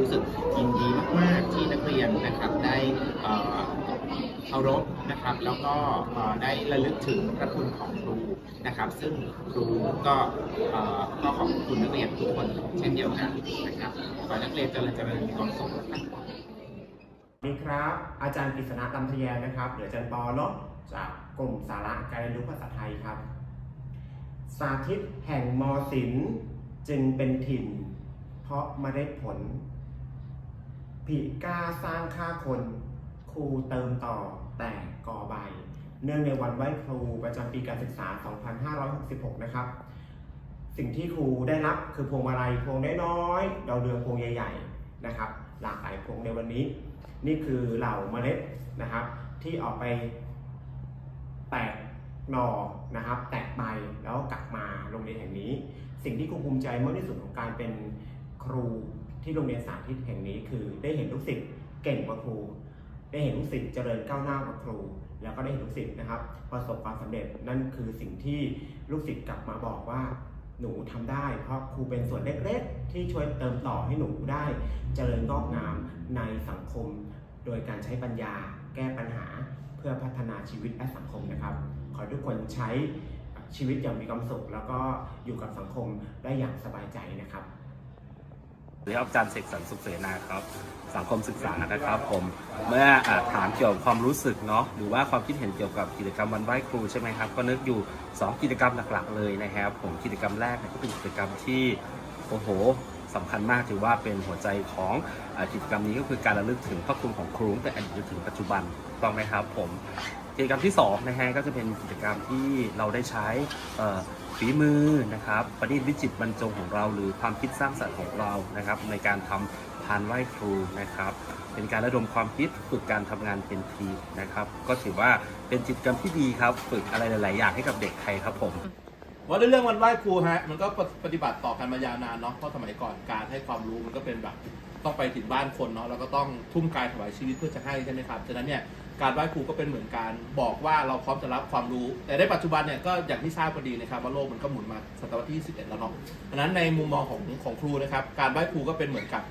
รู้สึกยินดีมาก ๆ ที่นักเรียนนะครับได้เคารพนะครับ แล้วก็ได้ระลึกถึงพระคุณของครูนะครับ ซึ่งครูก็ก็ขอบคุณนักเรียนทุกคนเช่นเดียวกันนะครับขอนักเรียนเจริญเจริญมีความสุขนครับสวัสดีครับ อาจารย์กฤษณะลำทะแยงนะครับหรืออาจารย์ปอเนาะจากกลุ่มสาระการเรียนรู้ภาษาไทยครับ สาธิตแห่งมอศิลป์จึงเป็นถิ่น เพราะเมล็ดผล ผีกล้าสร้างค่าคนครูเติมต่อแต่กอใบ เนื่องในวันไหว้ครูประจำปีการศึกษา 2566 นะครับ สิ่งที่ครูได้รับคือพวงมาลัยพวงน้อยๆดาวเรืองพวงใหญ่ๆนะครับ หลากหลายพวงในวันนี้ นี่คือเหล่าเมล็ดนะครับ ที่ออกไปแตกหน่อนะครับ แตกใบแล้วกลับมาโรงเรียนแห่งนี้ สิ่งที่ครูภูมิใจมากที่สุดของการเป็นครู ที่โรงเรียนสาธิตแห่งนี้คือได้เห็นลูกศิษย์เก่งกว่าครู ได้เห็นลูกศิษย์เจริญก้าวหน้ากว่าครู แล้วก็ได้เห็นลูกศิษย์นะครับประสบความสำเร็จนั่นคือสิ่งที่ลูกศิษย์กลับมาบอกว่าหนูทำได้ เพราะครูเป็นส่วนเล็กๆ ที่ช่วยเติมต่อให้หนูได้เจริญงอกงามในสังคม โดยการใช้ปัญญาแก้ปัญหาเพื่อพัฒนาชีวิตและสังคมนะครับ ขอทุกคนใช้ชีวิตอย่างมีความสุข แล้วก็อยู่กับสังคมได้อย่างสบายใจนะครับ สวัสดีครับอาจารย์เสกสรรสุขเสนาครับสังคมศึกษานะครับผมเมื่ออถามเกี่ยวกับความรู้สึกเนาะหรือว่าความคิดเห็นเกี่ยวกับกิจกรรมวันไหว้ครูใช่ไหมครับก็นึกอยู่ 2 กิจกรรมหลักๆ เลยนะครับผมกิจกรรมแรกเนี่ยก็เป็นกิจกรรมที่โอ้โหสำคัญมากถือว่าเป็นหัวใจของอกิจกรรมนี้ก็คือการระลึกถึงพระคุณของครูตั้งแต่อดีตจนถึงปัจจุบันถูกต้องไหมครับผม กิจกรรมที่สองนะฮะก็จะเป็นกิจกรรมที่เราได้ใช้ฝีมือนะครับประดิษฐ์วิจิตรบรรจงของเรา หรือความคิดสร้างสรรค์ของเรานะครับ ในการทำพานไหว้ครูนะครับ เป็นการระดมความคิดฝึกการทำงานเป็นทีมนะครับ ก็ถือว่าเป็นกิจกรรมที่ดีครับ ฝึกอะไรหลาย ๆ อย่างให้กับเด็กไทยครับผมว่าด้วยเรื่องวันไหว้ครูฮะมันก็ปฏิบัติต่อกันมายาวนานเนาะเพราะสมัยก่อนการให้ความรู้มันก็เป็นแบบต้องไปถึงบ้านคนเนาะแล้วก็ต้องทุ่มกายถวายชีวิตเพื่อจะให้ใช่ไหมครับฉะนั้นเนี่ย การไหว้ครูก็เป็นเหมือนการบอกว่าเราพร้อมจะรับความรู้ แต่ในปัจจุบันเนี่ยก็อย่างที่ทราบพอดีนะครับว่าโลกมันก็หมุนมาศตวรรษที่21แล้วเนาะฉะนั้นในมุมมองของของครูนะครับ การไหว้ครูก็เป็นเหมือนกับ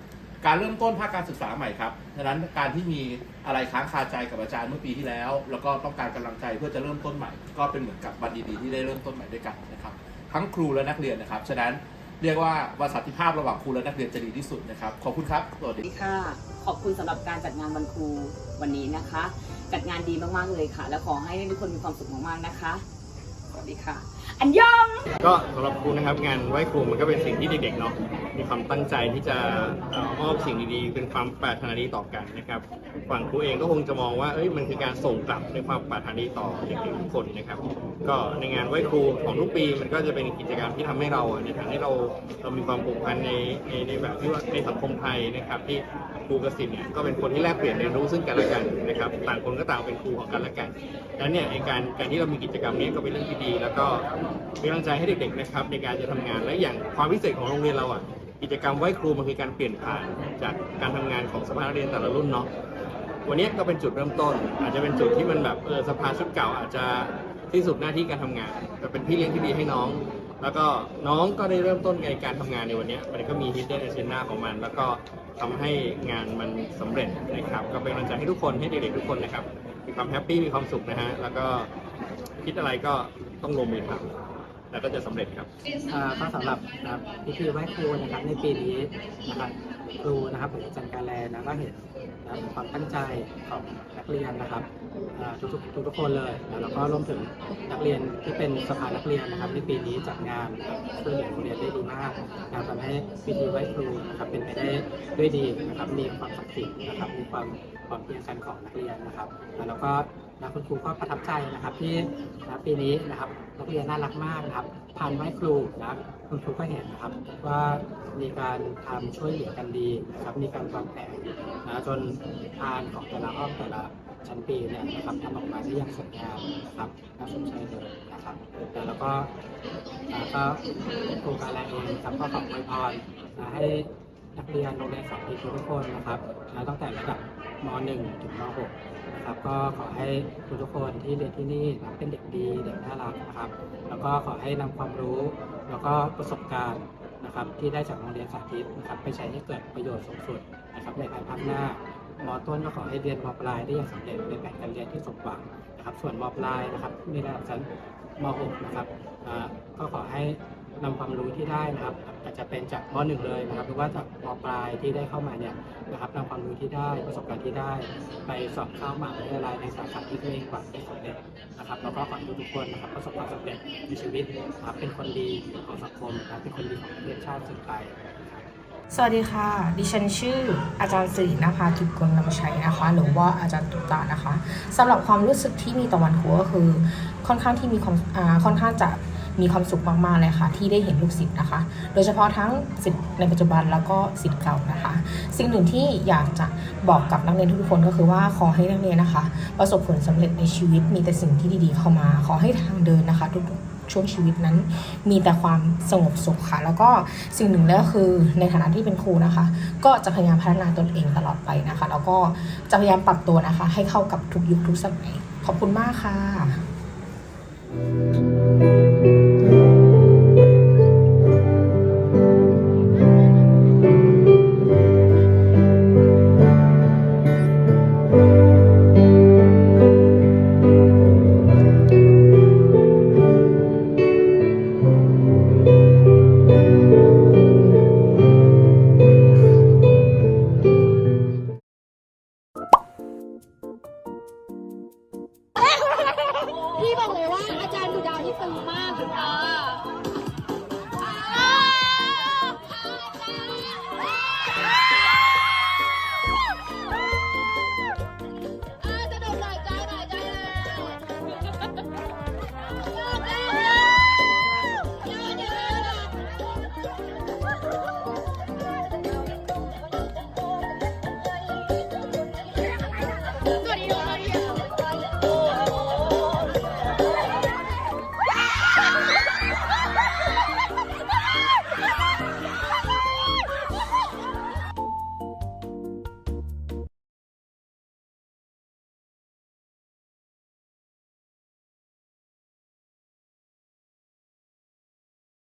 การเริ่มต้นภาคการศึกษาใหม่ครับฉะนั้นการที่มีอะไรค้างคาใจกับอาจารย์เมื่อปีที่แล้ว แล้วก็ต้องการกำลังใจเพื่อจะเริ่มต้นใหม่ ก็เป็นเหมือนกับวันดีๆที่ได้เริ่มต้นใหม่ด้วยกันนะครับทั้งครูและนักเรียนนะครับฉะนั้นเรียกว่าประสิทธิภาพระหว่างครูและนักเรียนจะดีที่สุดนะครับ ขอบคุณครับสวัสดีค่ะ ขอบคุณสำหรับการจัดงานวันครูวันนี้นะคะ จัดงานดีมากๆเลยค่ะ แล้วขอให้ทุกคนมีความสุขมากๆนะคะ สวัสดีค่ะ อันยอง ก็สำหรับครูนะครับงานไหว้ครูมันก็เป็นสิ่งที่เด็กๆเนาะ มีความตั้งใจที่จะมอบสิ่งดีๆ เป็นความปรารถนาดีต่อกันนะครับฝั่งครูเองก็คงจะมองว่าเอ้ยมันคือการส่งกลับในความปรารถนาดีต่อเด็กๆทุกคนนะครับ ก็ในงานไหว้ครูของทุกปีมันก็จะเป็นกิจกรรมที่ทำให้เราในทางที่เราเรามีความผูกพันในในในแบบที่ว่าในสังคมไทยนะครับที่ครูกับศิษย์เนี่ยก็เป็นคนที่แลกเปลี่ยนเรียนรู้ซึ่งกันและกันนะครับต่างคนก็ต่างเป็นครูของกันและกันดังนั้นเนี่ยการการที่เรามีกิจกรรมนี้ก็เป็นเรื่องที่ดี แล้วก็เป็นกำลังใจให้เด็กๆนะครับในการจะทำงานและอย่างความพิเศษของโรงเรียนเราอะ กิจกรรมไหว้ครูมันคือการเปลี่ยนผ่านจากการทำงานของสภานักเรียนแต่ละรุ่นเนาะวันนี้ก็เป็นจุดเริ่มต้น อาจจะเป็นจุดที่มันแบบเออสภาชุดเก่าอาจจะที่สุดหน้าที่การทำงาน แต่เป็นพี่เลี้ยงที่ดีให้น้อง แล้วก็น้องก็ได้เริ่มต้นในการทำงานในวันนี้มันก็มี hidden agenda ของมัน แล้วก็ทำให้งานมันสำเร็จนะครับ ก็เป็นกำลังใจให้ทุกคนให้เด็กๆทุกคนนะครับมีความแฮปปี้มีความสุขนะฮะแล้วก็คิดอะไรก็ต้องลงมือทำ แล้วก็จะสำเร็จครับก็สำหรับนะครับพิธีไหว้ครูนะครับในปีนี้นะครับครูนะครับผมอาจารย์การแลนะก็เห็น นะความตั้งใจของนักเรียนนะครับเอ่อทุกทุกคนเลยแล้วก็รวมถึงนักเรียนที่เป็นสภานักเรียนนะครับในปีนี้จัดงานช่วยเหลือโรงเรียนได้ดีมากนะครับทำให้พิธีไหว้ครูนะครับเป็นไปได้ด้วยดีนะครับมีความศักดิ์สิทธิ์นะครับมีความความเพียรกันของนักเรียนนะครับ แล้วก็นะคุณครูก็ประทับใจนะครับที่นะปีนี้นะครับนักเรียนน่ารักมากนะครับผ่านไหว้ครูนะคุณครูก็เห็นนะครับว่า มีการทำช่วยเหลือกันดีนะครับ มีการวางแผนนะจนพานของแต่ละห้องแต่ละชั้นปีเนี่ยนะครับทำออกมาได้อย่างสวยงามนะครับน่าสนใจเลยนะครับแล้วก็อ่าก็ครูการแลเองครับก็ขออวยพรนะให้นักเรียนโรงเรียนสาธิตทุกคนนะครับนะตั้งแต่ระดับม .1 ถึงม .6 นะครับ ก็ขอให้ทุกๆคนที่เรียนที่นี่นะเป็นเด็กดีเด็กน่ารักนะครับ แล้วก็ขอให้นำความรู้ แล้วก็ประสบการณ์ นะครับที่ได้จากโรงเรียนสาธิตนะครับไปใช้ให้เกิดประโยชน์สูงสุดนะครับในภายภาคหน้ามต้นก็ขอให้เรียนมปลายได้อย่างสำเร็จในแผนการเรียนที่สมหวังนะครับส่วนมปลายนะครับในระดับชั้นม .6 นะครับก็ขอให้ นำความรู้ที่ได้นะครับอาจจะเป็นจากม .1 เลยนะครับ หรือว่าจากมปลายที่ได้เข้ามาเนี่ยนะครับนำความรู้ที่ได้ประสบการณ์ที่ได้ ไปสอบเข้ามหาวิทยาลัยในสาขาที่ตัวเองหวังได้สำเร็จนะครับแล้วก็ขอให้ทุกๆคนนะครับประสบความสำเร็จในชีวิตนะครับเป็นคนดีของสังคมนะครับเป็นคนดีของประเทศชาติสืบไปสวัสดีค่ะ ดิฉันชื่ออาจารย์สิรินภากิจกุลนำชัยนะคะ หรือว่าอาจารย์ตุ๊กตานะคะสำหรับความรู้สึกที่มีต่อวันครูก็คือ ค่อนข้างที่มีความค่อนข้างจะ มีความสุขมากๆเลยค่ะ ที่ได้เห็นลูกศิษย์นะคะ โดยเฉพาะทั้งศิษย์ในปัจจุบันแล้วก็ศิษย์เก่านะคะ สิ่งหนึ่งที่อยากจะบอกกับนักเรียนทุกคนก็คือว่าขอให้นักเรียนนะคะ ประสบผลสำเร็จในชีวิตมีแต่สิ่งที่ดีๆ เข้ามา ขอให้ทางเดินนะคะ ทุกช่วงชีวิตนั้นมีแต่ความสงบสุขค่ะ แล้วก็สิ่งหนึ่งแล้วคือในฐานะที่เป็นครูนะคะ ก็จะพยายามพัฒนาตนเองตลอดไปนะคะ แล้วก็จะพยายามปรับตัวนะคะ ให้เข้ากับทุกยุคทุกสมัยขอบคุณมากค่ะ